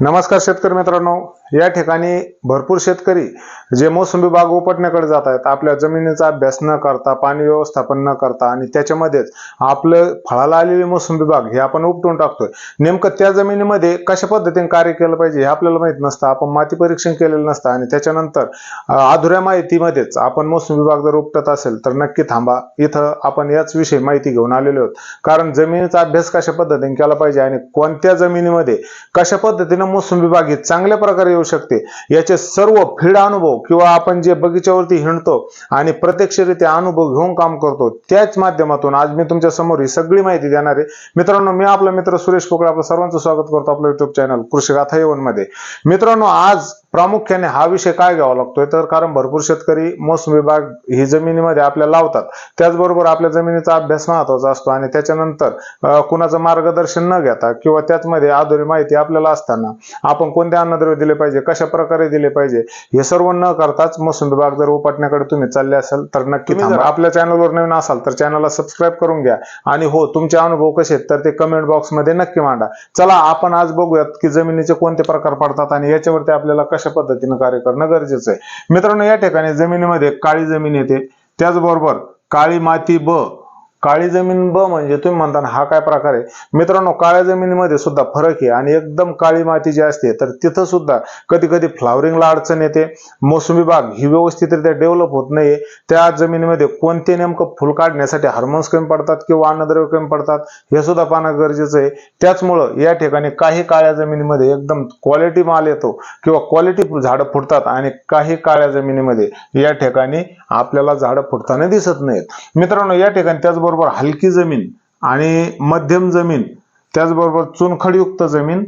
नमस्कार शेतकरी मित्रांनो. या ठिकाणी भरपूर शेतकरी जे मोसंबी बाग उपटण्याकडे जात आहेत आपल्या जमिनीचा अभ्यास न करता पाणी व्यवस्थापन न करता आणि त्याच्यामध्येच आपलं फळाला आलेली मोसंबी बाग हे आपण उपटून टाकतोय. नेमकं त्या जमिनीमध्ये कशा पद्धतीने कार्य केलं पाहिजे हे आपल्याला माहीत नसतं. आपण माती परीक्षण केलेलं नसतं आणि त्याच्यानंतर अधुऱ्या माहितीमध्येच आपण मोसंबी बाग जर उपटत असेल तर नक्की थांबा. इथं आपण याच विषयी माहिती घेऊन आलेलो आहोत. कारण जमिनीचा अभ्यास कशा पद्धतीने केला पाहिजे आणि कोणत्या जमिनीमध्ये कशा पद्धतीनं मोसंबी बाग ही चांगल्या प्रकारे येऊ शकते. याचे सर्व फीड अनुभव किंवा आपण जे बगीच्यावरती हिंडतो आणि प्रत्यक्षरित्या अनुभव घेऊन काम करतो त्याच माध्यमातून आज मी तुमच्यासमोर ही सगळी माहिती देणार आहे. मित्रांनो मी आपला मित्र सुरेश पोकळे आपलं सर्वांचं स्वागत करतो आपलं युट्यूब चॅनल कृषी गाथा येवनमध्ये. मित्रांनो आज प्रामुख्याने हा विषय काय घ्यावा लागतोय? तर कारण भरपूर शेतकरी मोसंबी बाग ही जमिनीमध्ये आपल्या लावतात. त्याचबरोबर आपल्या जमिनीचा अभ्यास महत्त्वाचा असतो आणि त्याच्यानंतर कुणाचं मार्गदर्शन न घेता किंवा त्याचमध्ये आधुरी माहिती आपल्याला असताना आपण कोणते अन्नद्रव्य दिले पाहिजे? कशा प्रकारे दिले पाहिजे? हे सर्व न करताच मोसंबी बाग जर उपटण्याकडे तुम्ही चालले असाल तर नक्की जर आपल्या चॅनलवर नवीन असाल तर चॅनलला सबस्क्राईब करून घ्या. आणि हो तुमचे अनुभव कसे आहेत तर ते कमेंट बॉक्समध्ये नक्की मांडा. चला आपण आज बघूयात की जमिनीचे कोणते प्रकार पडतात आणि याच्यावरती आपल्याला कशा पद्धतीनं कार्य करणं गरजेचं आहे. मित्रांनो या ठिकाणी जमिनीमध्ये काळी जमीन येते. त्याचबरोबर काळी माती ब काळी जमीन ब म्हणजे तुम्ही म्हणता हा काय प्रकार आहे? मित्रांनो काळ्या जमिनीमध्ये सुद्धा फरक आहे आणि एकदम काळी माती जी असते तर तिथं सुद्धा कधी कधी फ्लावरिंगला अडचण येते. मोसंबी बाग ही व्यवस्थितरित्या डेव्हलप होत नाहीये. त्या जमिनीमध्ये कोणते नेमकं फुल काढण्यासाठी हार्मोन्स कमी पडतात किंवा अन्नद्रव्य कमी पडतात हे सुद्धा पाहणं गरजेचं आहे. त्याचमुळं या ठिकाणी काही काळ्या जमिनीमध्ये एकदम क्वालिटी माल येतो किंवा क्वालिटी झाडं फुटतात आणि काही काळ्या जमिनीमध्ये या ठिकाणी आपल्याला झाडं फुटताना दिसत नाहीत. मित्रांनो या ठिकाणी त्याचबरोबर हलकी जमीन आणि मध्यम जमीन त्याचबरोबर चुनखडयुक्त जमीन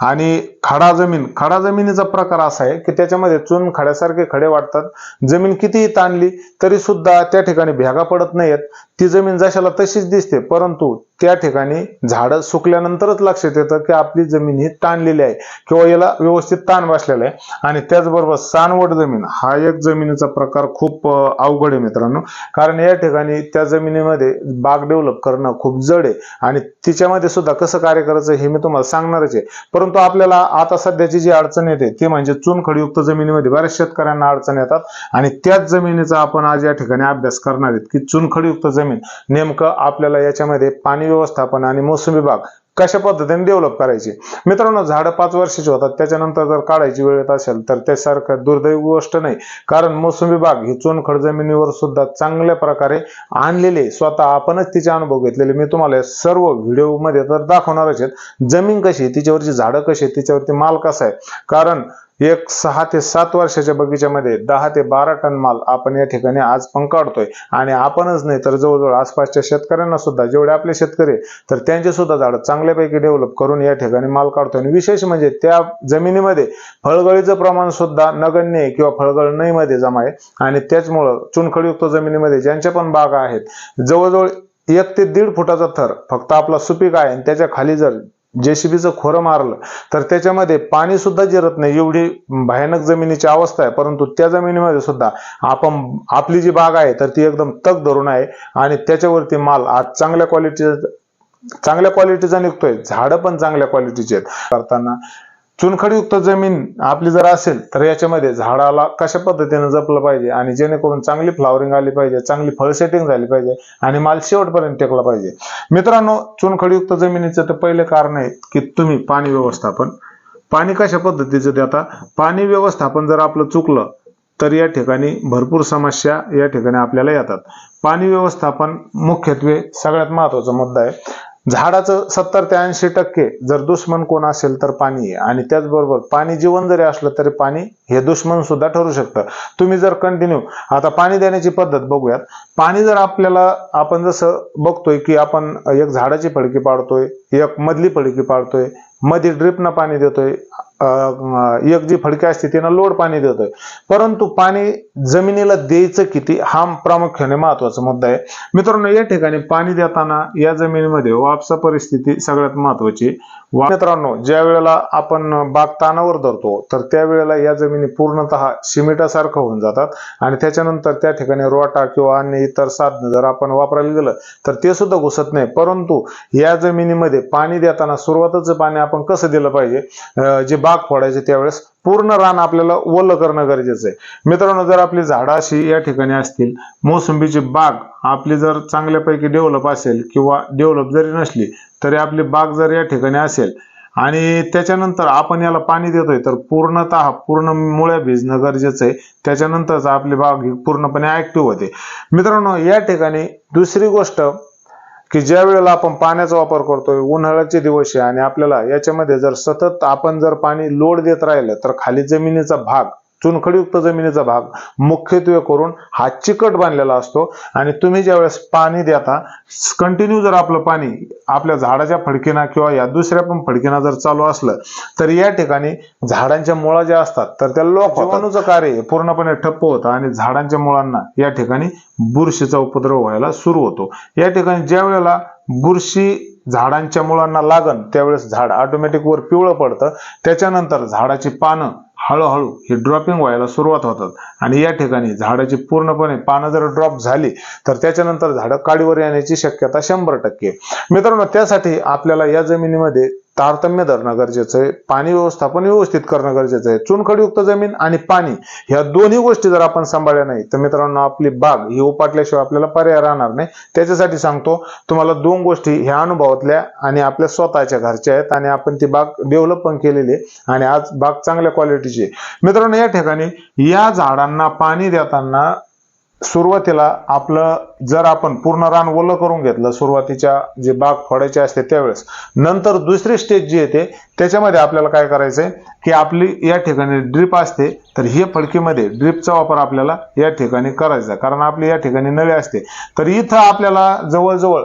आणि खडा जमीन. खडा जमिनीचा प्रकार असा आहे की त्याच्यामध्ये चुन खड्यासारखे खडे वाटतात जमीन कितीही ताणली तरी सुद्धा त्या ठिकाणी भेगा पडत नाहीत ती जमीन जशाला तशीच दिसते परंतु त्या ठिकाणी झाडं सुकल्यानंतरच लक्षात येतं की आपली जमीन ही ताणलेली आहे किंवा याला व्यवस्थित ताण बसलेला आहे. आणि त्याचबरोबर सानवट जमीन हा एक जमिनीचा प्रकार खूप अवघड आहे मित्रांनो. कारण या ठिकाणी त्या जमिनीमध्ये बाग डेव्हलप करणं खूप जड आहे. आणि तिच्यामध्ये सुद्धा कसं कार्य करायचं हे मी तुम्हाला सांगणारच आहे. परंतु आपल्याला आता सध्याची जी अडचण येते ती म्हणजे चुनखडयुक्त जमिनीमध्ये बऱ्याच शेतकऱ्यांना अडचण येतात. आणि त्याच जमिनीचा आपण आज या ठिकाणी अभ्यास करणार आहेत की चुनखडीयुक्त जमीन नेमकं आपल्याला याच्यामध्ये पाणी व्यवस्थापन आणि मोसंबी बाग कशा पद्धतीने डेव्हलप करायची? मित्रांनो झाडं पाच वर्षाची होतात त्याच्यानंतर जर काढायची वेळ येत असेल तर त्यासारखं दुर्दैवी गोष्ट नाही. कारण मोसंबी बाग ही चोनखड जमिनीवर सुद्धा चांगल्या प्रकारे आणलेले स्वतः आपणच तिचे अनुभव घेतलेले. मी तुम्हाला सर्व व्हिडिओमध्ये तर दाखवणारच आहेत जमीन कशी आहे तिच्यावरची झाडं कशी आहे तिच्यावरती माल कसा आहे. कारण एक सहा ते सात वर्षाच्या बगीच्यामध्ये दहा ते बारा टन माल आपण या ठिकाणी आज पण काढतोय. आणि आपणच नाही तर जवळजवळ आसपासच्या शेतकऱ्यांना सुद्धा जेवढे आपले शेतकरी तर त्यांचे सुद्धा झाडं चांगल्यापैकी डेव्हलप करून या ठिकाणी माल काढतोय. आणि विशेष म्हणजे त्या जमिनीमध्ये फळगळीचं प्रमाण सुद्धा नगण्य आहे किंवा फळगळ नईमध्ये जमा आहे. आणि त्याचमुळं चुनखडीयुक्त जमिनीमध्ये ज्यांच्या पण बागा आहेत जवळजवळ एक ते दीड फुटाचा थर फक्त आपला सुपीक आहे आणि त्याच्याखाली जर जेसीबीचं खोरं मारलं तर त्याच्यामध्ये पाणी सुद्धा जिरत नाही. एवढी भयानक जमिनीची अवस्था आहे. परंतु त्या जमिनीमध्ये सुद्धा आपण आपली जी बाग आहे तर ती एकदम तग धरून आहे आणि त्याच्यावरती माल आज चांगल्या क्वालिटी चांगल्या क्वालिटीचा निघतोय. झाडं पण चांगल्या क्वालिटीचे आहेत. करताना चुनखडीयुक्त जमीन आपली जर असेल तर याच्यामध्ये झाडाला कशा पद्धतीने जपलं पाहिजे आणि जेणेकरून चांगली फ्लावरिंग आली पाहिजे चांगली फळ सेटिंग झाली पाहिजे आणि माल शेवटपर्यंत टेकला पाहिजे. मित्रांनो चुनखडीयुक्त जमिनीचं तर पहिले कारण आहे की तुम्ही पाणी व्यवस्थापन. पाणी कशा पद्धतीचं देता? पाणी व्यवस्थापन जर आपलं चुकलं तर या ठिकाणी भरपूर समस्या या ठिकाणी आपल्याला येतात. पाणी व्यवस्थापन मुख्यत्वे सगळ्यात महत्त्वाचा मुद्दा आहे. झाडाचं सत्तर ते ऐंशी टक्के जर दुश्मन कोण असेल तर पाणी आहे. आणि त्याचबरोबर पाणी जीवन जरी असलं तरी पाणी हे दुश्मन सुद्धा ठरू शकतं. तुम्ही जर कंटिन्यू आता पाणी देण्याची पद्धत बघूयात. पाणी जर आपल्याला आपण जसं बघतोय की आपण एक झाडाची फडकी पाडतोय एक मधली फडकी पाडतोय मधी ड्रिपनं पाणी देतोय एक जी फडकी असते त्यांना लोड पाणी देतोय. परंतु पाणी जमिनीला द्यायचं किती हा प्रामुख्याने महत्त्वाचा मुद्दा आहे. मित्रांनो या ठिकाणी पाणी देताना या जमिनीमध्ये वापसा परिस्थिती सगळ्यात महत्वाची. मित्रांनो ज्या वेळेला आपण बाग तानावर धरतो तर त्यावेळेला या जमिनी पूर्णतः सिमेंटासारखं होऊन जातात. आणि त्याच्यानंतर त्या ठिकाणी रोटा किंवा अन्य इतर साधनं जर आपण वापरायला गेलं तर ते सुद्धा घुसत नाही. परंतु या जमिनीमध्ये पाणी देताना सुरुवातच पाणी आपण कसं दिलं पाहिजे? जे बाग फोडायचे त्यावेळेस पूर्ण रान आपल्याला ओलं करणं गरजेचं आहे. मित्रांनो जर आपली झाडं अशी या ठिकाणी असतील मोसंबीची बाग आपली जर चांगल्यापैकी डेव्हलप असेल किंवा डेव्हलप जरी नसली तरी आपली बाग जर या ठिकाणी असेल आणि त्याच्यानंतर आपण याला पाणी देतोय तर पूर्णतः पूर्ण मुळ्या भिजणं गरजेचं आहे. त्याच्यानंतरच आपली बाग ही पूर्णपणे ऍक्टिव्ह होते. मित्रांनो या ठिकाणी दुसरी गोष्ट की ज्या वेळेला आपण पाण्याचा वापर करतोय उन्हाळ्याचे दिवस आहे आणि आपल्याला याच्यामध्ये जर सतत आपण जर पाणी लोड देत राहिलं तर खाली जमिनीचा भाग चुनखडीयुक्त जमिनीचा भाग मुख्यत्वे करून हा चिकट बांधलेला असतो. आणि तुम्ही ज्यावेळेस पाणी देता कंटिन्यू जर आपलं पाणी आपल्या झाडाच्या फडकीना किंवा या दुसऱ्या पण फडकीना जर चालू असलं तर या ठिकाणी झाडांच्या मुळा ज्या असतात तर त्या लोक जीवाणूचं कार्य पूर्णपणे ठप्प होतं आणि झाडांच्या मुळांना या ठिकाणी बुरशीचा उपद्रव व्हायला सुरू होतो. या ठिकाणी ज्या वेळेला बुरशी झाडांच्या मुळांना लागन त्यावेळेस झाड ऑटोमॅटिक वर पिवळं पडतं. त्याच्यानंतर झाडाची पानं हळूहळू हे ड्रॉपिंग व्हायला सुरुवात होतात. आणि या ठिकाणी झाडाची पूर्णपणे पानं जर ड्रॉप झाली तर त्याच्यानंतर झाडं काडीवर येण्याची शक्यता शंभर टक्के. मित्रांनो त्यासाठी आपल्याला या जमिनीमध्ये तारतम्य धरणं गरजेचं आहे. पाणी व्यवस्थापन व्यवस्थित करणं गरजेचं आहे. चुनखडीयुक्त जमीन आणि पाणी ह्या दोन्ही गोष्टी जर आपण सांभाळल्या नाही तर मित्रांनो आपली बाग ही उपाटल्याशिवाय आपल्याला पर्याय राहणार नाही. त्याच्यासाठी सांगतो तुम्हाला दोन गोष्टी ह्या अनुभवातल्या आणि आपल्या स्वतःच्या घरच्या आहेत आणि आपण ती बाग डेव्हलप पण केलेली आहे आणि आज बाग चांगल्या क्वालिटीची आहे. मित्रांनो या ठिकाणी या झाडांना पाणी देताना सुरुवातीला आपलं जर आपण पूर्ण रान ओलं करून घेतलं सुरुवातीच्या जे बाग फोडायचे असते त्यावेळेस नंतर दुसरी स्टेज जी येते त्याच्यामध्ये आपल्याला काय करायचंय की आपली या ठिकाणी ड्रिप असते तर हे फडकीमध्ये ड्रिपचा वापर आपल्याला या ठिकाणी करायचा. कारण आपली या ठिकाणी नळी असते. तर इथं आपल्याला जवळजवळ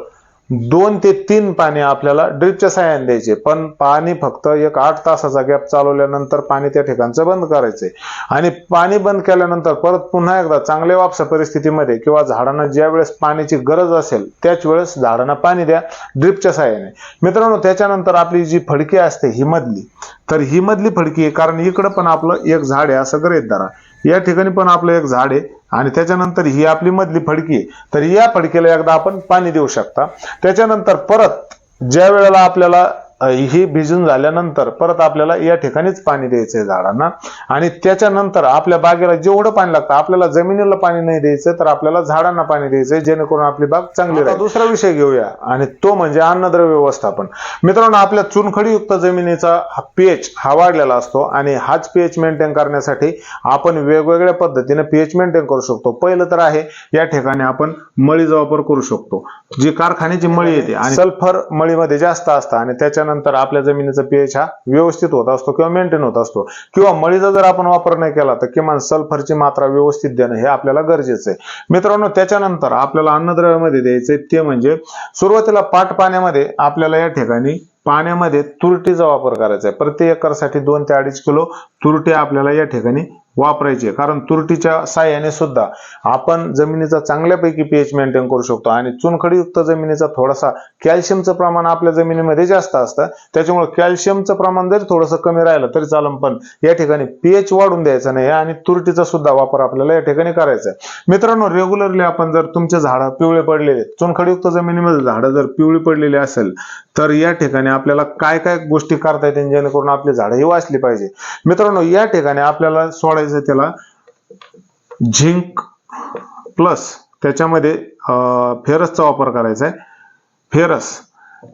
दोन ते तीन पाणी आपल्याला ड्रिपच्या साह्याने द्यायचे. पण पाणी फक्त एक आठ तासाचा गॅप चालवल्यानंतर पाणी त्या ठिकाणचं बंद करायचे. आणि पाणी बंद केल्यानंतर परत पुन्हा एकदा चांगल्या वापसा परिस्थितीमध्ये किंवा झाडांना ज्या वेळेस पाण्याची गरज असेल त्याच वेळेस झाडांना पाणी द्या ड्रिपच्या साह्याने मित्रांनो त्याच्यानंतर आपली जी फडकी असते ही मधली. तर ही मधली फडकी आहे कारण इकडं पण आपलं एक झाड आहे असं गृहीत धरा. या ठिकाणी पण आपलं एक झाड आहे. आणि त्याच्यानंतर ही आपली मधली फडकी तर या फडकीला एकदा आपण पाणी देऊ शकता. त्याच्यानंतर परत ज्या वेळेला आपल्याला ही भिजून झाल्यानंतर परत आपल्याला या ठिकाणीच पाणी द्यायचंय झाडांना. आणि त्याच्यानंतर आपल्या बागेला जेवढं पाणी लागतं आपल्याला जमिनीला पाणी नाही द्यायचं तर आपल्याला झाडांना पाणी द्यायचंय जेणेकरून आपली बाग चांगली राहील. दुसरा विषय घेऊया आणि तो म्हणजे अन्नद्रव्य व्यवस्थापन. मित्रांनो आपल्या चुनखडीयुक्त जमिनीचा पीएच हा वाढलेला असतो आणि हाच पीएच मेंटेन करण्यासाठी आपण वेगवेगळ्या पद्धतीने पीएच मेंटेन करू शकतो. पहिलं तर आहे या ठिकाणी आपण मळीचा वापर करू शकतो. जी कारखान्याची मळी येते आणि सल्फर मळीमध्ये जास्त असतं आणि त्याच्यानंतर आपल्या जमिनीचा पीएच हा व्यवस्थित होत असतो किंवा मेंटेन होत असतो. किंवा मळीचा जर आपण वापर नाही केला तर किमान सल्फरची मात्रा व्यवस्थित देणं हे आपल्याला गरजेचं आहे. मित्रांनो त्याच्यानंतर आपल्याला अन्नद्रव्यामध्ये द्यायचे ते म्हणजे सुरुवातीला पाट पाण्यामध्ये आपल्याला या ठिकाणी पाण्यामध्ये तुरटीचा वापर करायचा आहे. प्रति एकरसाठी दोन ते अडीच किलो तुरटी आपल्याला या ठिकाणी वापरायचे. कारण तुरटीच्या साह्याने सुद्धा आपण जमिनीचा चांगल्यापैकी पीएच मेंटेन करू शकतो आणि चुनखडीयुक्त जमिनीचा थोडासा कॅल्शियमचं प्रमाण आपल्या जमिनीमध्ये जास्त असतं. त्याच्यामुळे कॅल्शियमचं प्रमाण जरी थोडंसं कमी राहिलं तरी चालेल पण या ठिकाणी पीएच वाढून द्यायचं नाही आणि तुरटीचा सुद्धा वापर आपल्याला या ठिकाणी करायचा आहे. मित्रांनो रेग्युलरली आपण जर तुमचे झाडं पिवळे पडलेले चुनखडीयुक्त जमिनीमध्ये झाडं जर पिवळी पडलेली असेल तर या ठिकाणी आपल्याला काय काय गोष्टी करता येतील जेणेकरून आपली झाडं ही वाचली पाहिजे. मित्रांनो या ठिकाणी आपल्याला सोडायचं त्याला. झिंक प्लस त्याच्यामध्ये फेरसचा वापर करायचा आहे. फेरस.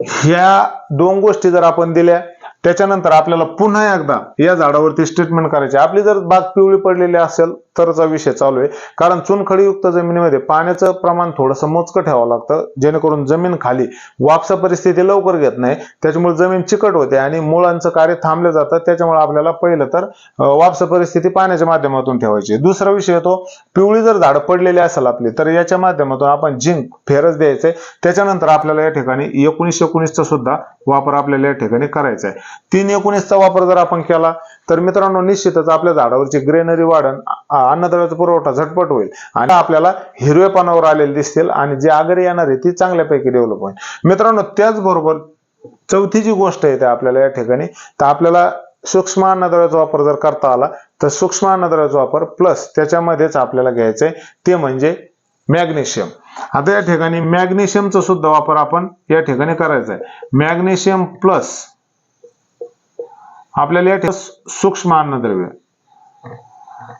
ह्या दोन गोष्टी जर आपण दिल्या त्याच्यानंतर आपल्याला पुन्हा एकदा या झाडावरती स्ट्रीटमेंट करायची आपली जर बाग पिवळी पडलेली असेल तरचा विषय चालू आहे. कारण चुनखडीयुक्त जमिनीमध्ये पाण्याचं प्रमाण थोडंसं मोजकं ठेवावं लागतं. जेणेकरून जमीन खाली वापसा परिस्थिती लवकर घेत नाही. त्याच्यामुळे जमीन चिकट होते आणि मुळांचं कार्य थांबलं जातं. त्याच्यामुळे आपल्याला पहिलं तर वापसा परिस्थिती पाण्याच्या माध्यमातून ठेवायची. दुसरा विषय तो पिवळी जर झाडं पडलेली असेल आपली तर याच्या माध्यमातून आपण झिंक फेरस द्यायचंय त्याच्यानंतर आपल्याला या ठिकाणी एकोणीस एकोणीसचा सुद्धा वापर आपल्याला या ठिकाणी करायचा आहे. तीन एकोणीसचा वापर जर आपण केला तर मित्रांनो निश्चितच आपल्या झाडावरची ग्रेनरी वाढन अन्नद्रव्याचा पुरवठा झटपट होईल आणि आपल्याला हिरवेपणावर आलेले दिसतील आणि जी आगरी येणार आहे ती चांगल्यापैकी डेव्हलप होईल. मित्रांनो त्याचबरोबर चौथी जी गोष्ट येते आपल्याला या ठिकाणी तर आपल्याला सूक्ष्म अन्नद्रव्याचा वापर जर करता आला तर सूक्ष्म अन्नद्रव्याचा वापर प्लस त्याच्यामध्येच आपल्याला घ्यायचंय ते म्हणजे मॅग्नेशियम. आता या ठिकाणी मॅग्नेशियमचा सुद्धा वापर आपण या ठिकाणी करायचा आहे मॅग्नेशियम प्लस आपल्याला या ठिकाणी सूक्ष्म अन्नद्रव्य.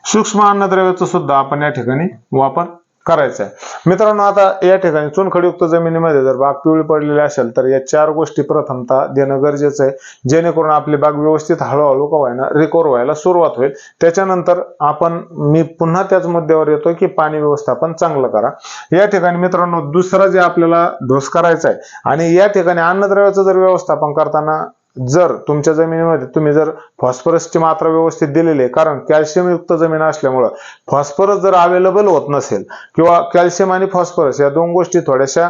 सूक्ष्म अन्नद्रव्याचा सुद्धा आपण या ठिकाणी वापर करायचा आहे. मित्रांनो आता या ठिकाणी चुनखडीयुक्त जमिनीमध्ये जर बाग पिवळी पडलेली असेल तर या चार गोष्टी प्रथमतः देणं गरजेचं आहे. जेणेकरून आपली बाग व्यवस्थित हळूहळू का व्हायना रिकवर व्हायला सुरुवात होईल. त्याच्यानंतर आपण मी पुन्हा त्याच मुद्द्यावर येतो की पाणी व्यवस्थापन चांगलं करा. या ठिकाणी मित्रांनो दुसरा जे आपल्याला ढोस करायचा आहे आणि या ठिकाणी अन्नद्रव्याचं जर व्यवस्थापन करताना जर तुमच्या जमिनीमध्ये तुम्ही जर फॉस्फरसची मात्रा व्यवस्थित दिलेली आहे कारण कॅल्शियमयुक्त जमीन असल्यामुळं फॉस्फरस जर अवेलेबल होत नसेल किंवा कॅल्शियम आणि फॉस्फरस या दोन गोष्टी थोड्याशा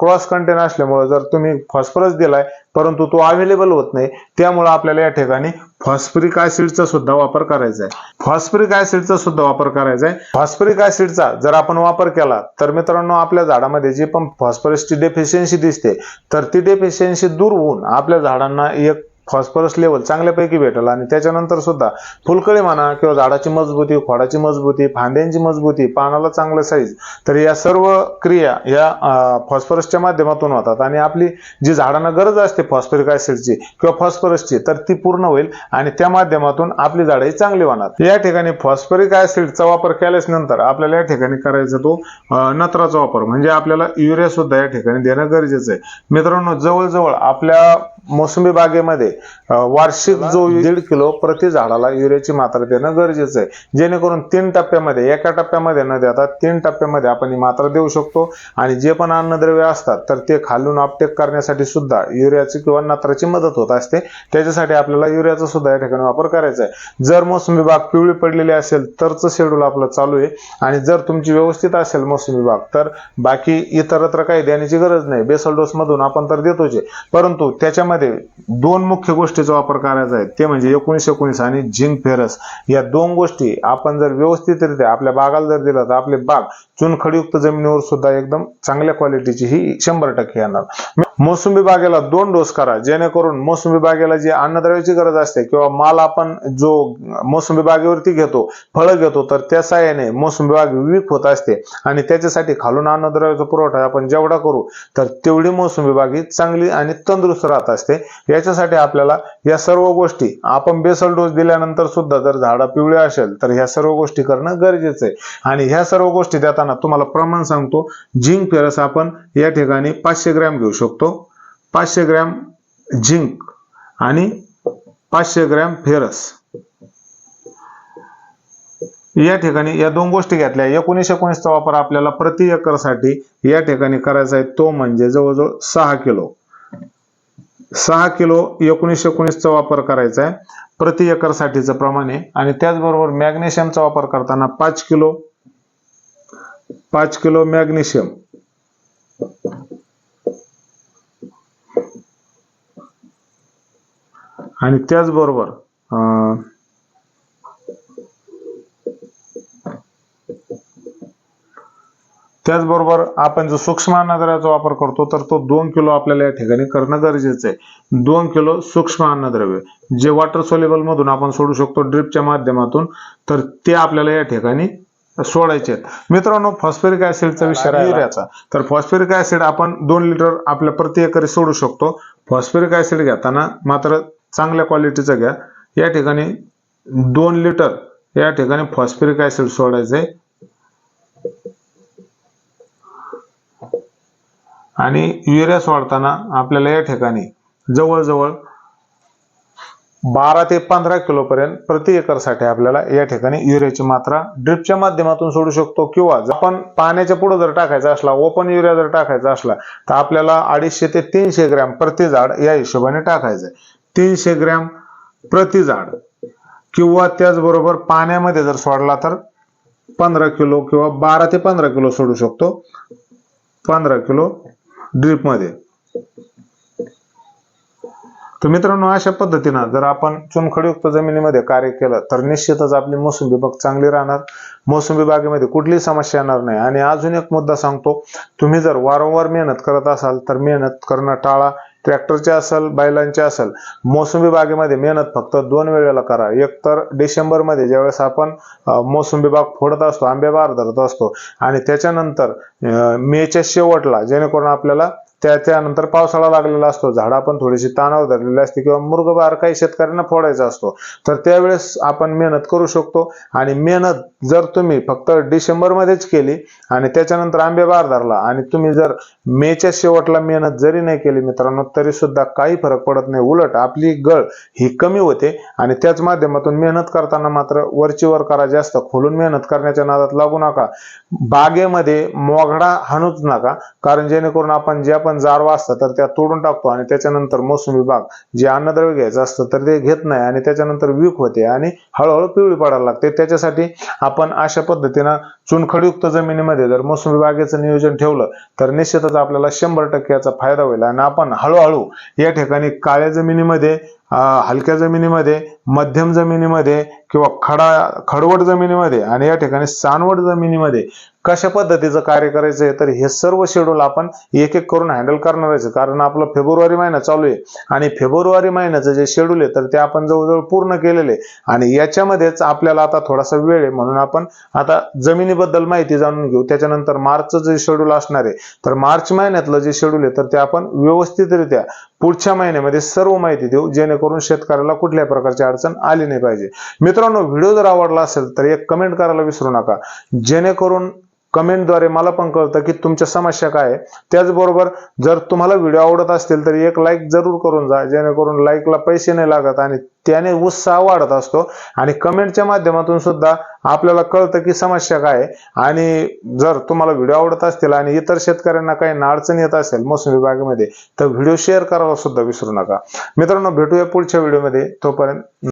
क्रॉस कंटेन असल्यामुळं जर तुम्ही फॉस्फरस दिलाय परंतु तो अवेलेबल होत नाही त्यामुळं आपल्याला या ठिकाणी फॉस्फरिक ऍसिडचा सुद्धा वापर करायचा आहे. फॉस्फरिक ऍसिडचा सुद्धा वापर करायचा आहे. फॉस्फरिक ऍसिडचा जर आपण वापर केला तर मित्रांनो आपल्या झाडामध्ये जी पण फॉस्फरसची डेफिशियन्सी दिसते तर ती डेफिशियन्सी दूर होऊन आपल्या झाडांना एक फॉस्फरस लेवल चांगल्यापैकी भेटेल. आणि त्याच्यानंतर सुद्धा फुलकळी म्हणा किंवा झाडाची मजबूती खोडाची मजबूती फांद्यांची मजबूती पानाला चांगलं साईज तर या सर्व क्रिया या फॉस्फरसच्या माध्यमातून होतात. आणि आपली जी झाडांना गरज असते फॉस्फरिक ऍसिडची किंवा फॉस्फरसची तर ती पूर्ण होईल आणि त्या माध्यमातून आपली झाडंही चांगली होणार. या ठिकाणी फॉस्फरिक ऍसिडचा वापर केल्याच नंतर आपल्याला या ठिकाणी करायचा तो नत्राचा वापर. म्हणजे आपल्याला युरिया सुद्धा या ठिकाणी देणं गरजेचं आहे. मित्रांनो जवळजवळ आपल्या मोसंबी बागेमध्ये वार्षिक जो दीड किलो प्रति झाडाला युरियाची मात्रा देणं गरजेचं आहे. जेणेकरून तीन टप्प्यामध्ये एका टप्प्यामध्ये न देता तीन टप्प्यामध्ये आपण ही मात्रा देऊ शकतो. आणि जे पण अन्नद्रव्य असतात तर ते खालून अपटेक करण्यासाठी सुद्धा युरियाची किंवा नत्राची मदत होत असते. त्याच्यासाठी आपल्याला युरियाचा सुद्धा या ठिकाणी वापर करायचा आहे. जर मोसंबी बाग पिवळी पडलेली असेल तरच शेड्यूल आपलं चालू आहे. आणि जर तुमची व्यवस्थित असेल मोसंबी बाग तर बाकी इतरत्र काही देण्याची गरज नाही. बेसल डोस मधून आपण तर देतोच आहे. परंतु त्याच्यामध्ये दोन मुख्य गोष्टीचा वापर करायचा आहे. ते म्हणजे एकोणीस एकोणीस आणि झिंक फेरस. या दोन गोष्टी आपण जर व्यवस्थितरित्या आपल्या बागाला जर दिलं तर आपले बाग चुनखडीयुक्त जमिनीवर सुद्धा एकदम चांगल्या क्वालिटीची ही शंभर टक्के येणार. मोसंबी बागेला दोन डोस करा जेणेकरून मोसंबी बागेला जी अन्नद्रव्याची गरज असते किंवा माल आपण जो मोसंबी बागेवरती घेतो फळं घेतो तर त्या साह्याने मोसंबी बाग विक होत असते. आणि त्याच्यासाठी खालून अन्नद्रव्याचा पुरवठा आपण जेवढा करू तर तेवढी मोसंबी बाग ही चांगली आणि तंदुरुस्त राहत असते. याच्यासाठी आपल्याला या सर्व गोष्टी आपण बेसल डोस दिल्यानंतर सुद्धा जर झाडं पिवळी असेल तर ह्या सर्व गोष्टी करणं गरजेचं आहे. आणि ह्या सर्व गोष्टी देताना तुम्हाला प्रमाण सांगतो झिंक फेरस आपण या ठिकाणी पाचशे ग्रॅम घेऊ शकतो. पाचशे ग्रॅम झिंक आणि पाचशे ग्रॅम फेरस. या ठिकाणी या दोन गोष्टी घेतल्या. एकोणीस एकोणीसचा वापर आपल्याला प्रति एकरसाठी या ठिकाणी करायचा आहे. तो म्हणजे जवळजवळ सहा किलो. सहा किलो एकोणीस एकोणीसचा वापर करायचा आहे. प्रति एकरसाठीचं प्रमाण आहे. आणि त्याचबरोबर मॅग्नेशियमचा वापर करताना पाच किलो पाच किलो मॅग्नेशियम. आणि त्याचबरोबर त्याचबरोबर आपण जो सूक्ष्म अन्नद्रव्याचा वापर करतो तर तो दोन किलो आपल्याला या ठिकाणी करणं गरजेचं आहे. दोन किलो सूक्ष्म अन्नद्रव्य जे वॉटर सोल्युबल मधून आपण सोडू शकतो ड्रिपच्या माध्यमातून तर ते आपल्याला या ठिकाणी सोडायचे आहेत. मित्रांनो फॉस्फरिक ऍसिडचा विषय युरियाचा तर फॉस्फरिक ऍसिड आपण दोन लिटर आपल्या प्रति एकरी सोडू शकतो. फॉस्फरिक ऍसिड घेताना मात्र चांगल्या क्वालिटीचं घ्या. या ठिकाणी दोन लिटर या ठिकाणी फॉस्फरिक ऍसिड सोडायचंय. आणि युरिया सोडताना आपल्याला या ठिकाणी जवळजवळ बारा ते पंधरा किलो पर्यंत प्रति एकरसाठी आपल्याला या ठिकाणी युरियाची मात्रा ड्रिपच्या माध्यमातून सोडू शकतो किंवा जर आपण पाण्याच्या पुढे जर टाकायचा असला ओपन युरिया जर टाकायचा असला तर आपल्याला अडीचशे ते तीनशे ग्रॅम प्रति झाड या हिशोबाने टाकायचं तीनशे ग्रॅम प्रति झाड किंवा त्याचबरोबर पाण्यामध्ये जर सोडला तर पंधरा किलो किंवा बारा ते पंधरा किलो सोडू शकतो. पंधरा किलो ड्रीपमध्ये. तर मित्रांनो अशा पद्धतीनं जर आपण चुनखडीयुक्त जमिनीमध्ये कार्य केलं तर निश्चितच आपली मोसंबी बाग चांगली राहणार. मोसंबी बागेमध्ये कुठलीही समस्या येणार नाही. आणि अजून एक मुद्दा सांगतो तुम्ही जर वारंवार मेहनत करत असाल तर मेहनत करणं टाळा. ट्रॅक्टरचे असेल बैलांचे असेल मोसंबी बागेमध्ये मेहनत फक्त दोन वेळेला करा. एक तर डिसेंबरमध्ये ज्यावेळेस आपण मोसंबी बाग फोडत असतो आंबे बार धरत असतो आणि त्याच्यानंतर मेच्या शेवटला जेणेकरून आपल्याला त्या त्यानंतर पावसाळा लागलेला असतो. झाडं पण थोडीशी ताणावर धरलेली असते किंवा मृगबार काही शेतकऱ्यांना फोडायचा असतो. तर त्यावेळेस आपण मेहनत करू शकतो आणि मेहनत जर तुम्ही फक्त डिसेंबरमध्येच केली आणि त्याच्यानंतर आंबे बार धरला आणि तुम्ही जर मेच्या शेवटला मेहनत जरी नाही केली मित्रांनो तरी सुद्धा काही फरक पडत नाही. उलट आपली गळ ही कमी होते आणि त्याच माध्यमातून मेहनत करताना मात्र वरची वर करा जास्त. खोलून मेहनत करण्याच्या नादात लागू नका. बागेमध्ये मोगडा हाणूच नका. कारण जेणेकरून आपण जे आपण जारवा असतं तर त्या तोडून टाकतो आणि त्याच्यानंतर मोसंबी बाग जे अन्नद्रव्य घ्यायचं असतं तर ते घेत नाही आणि त्याच्यानंतर वीक होते आणि हळूहळू पिवळी पडायला लागते. त्याच्यासाठी आपण अशा पद्धतीनं चुनखडीयुक्त जमिनीमध्ये जर मोसंबी बागेचं नियोजन ठेवलं तर निश्चितच आपल्याला शंभर टक्के याचा फायदा होईल आणि आपण हळूहळू या ठिकाणी काळ्या जमिनीमध्ये हलक्या जमिनीमध्ये मध्यम जमिनीमध्ये किंवा खडा खडवट जमिनीमध्ये आणि या ठिकाणी सानवट जमिनीमध्ये कशा पद्धतीचं कार्य करायचं आहे तर हे सर्व शेड्यूल आपण एक एक करून हँडल करणार आहे. कारण आपलं फेब्रुवारी महिना चालू आहे. आणि फेब्रुवारी महिन्याचं जे शेड्यूल आहे तर ते आपण जवळजवळ पूर्ण केलेले आहे. आणि याच्यामध्येच आपल्याला आता थोडासा वेळ आहे. म्हणून आपण आता जमिनीबद्दल माहिती जाणून घेऊ. त्याच्यानंतर मार्चचं जे शेड्यूल असणार आहे तर मार्च महिन्यातलं जे शेड्यूल आहे तर ते आपण व्यवस्थितरित्या पुढच्या महिन्यामध्ये सर्व माहिती देऊ. जेणेकरून शेतकऱ्याला कुठल्याही प्रकारची अडचण आली नाही पाहिजे. मित्रांनो व्हिडिओ जर आवडला असेल तर एक कमेंट करायला विसरू नका. जेणेकरून कमेंटद्वारे मला पण कळतं की तुमच्या समस्या काय आहे. त्याचबरोबर जर तुम्हाला व्हिडिओ आवडत असतील तर एक लाईक जरूर करून जा जेणेकरून लाईकला पैसे नाही लागत आणि त्याने उत्साह वाढत असतो. आणि कमेंटच्या माध्यमातून सुद्धा आपल्याला कळतं की समस्या काय आहे. आणि जर तुम्हाला व्हिडिओ आवडत असतील आणि इतर शेतकऱ्यांना काही अडचण येत असेल मोसंबी बागेमध्ये तर व्हिडिओ शेअर करायला सुद्धा विसरू नका. मित्रांनो भेटूया पुढच्या व्हिडिओमध्ये तोपर्यंत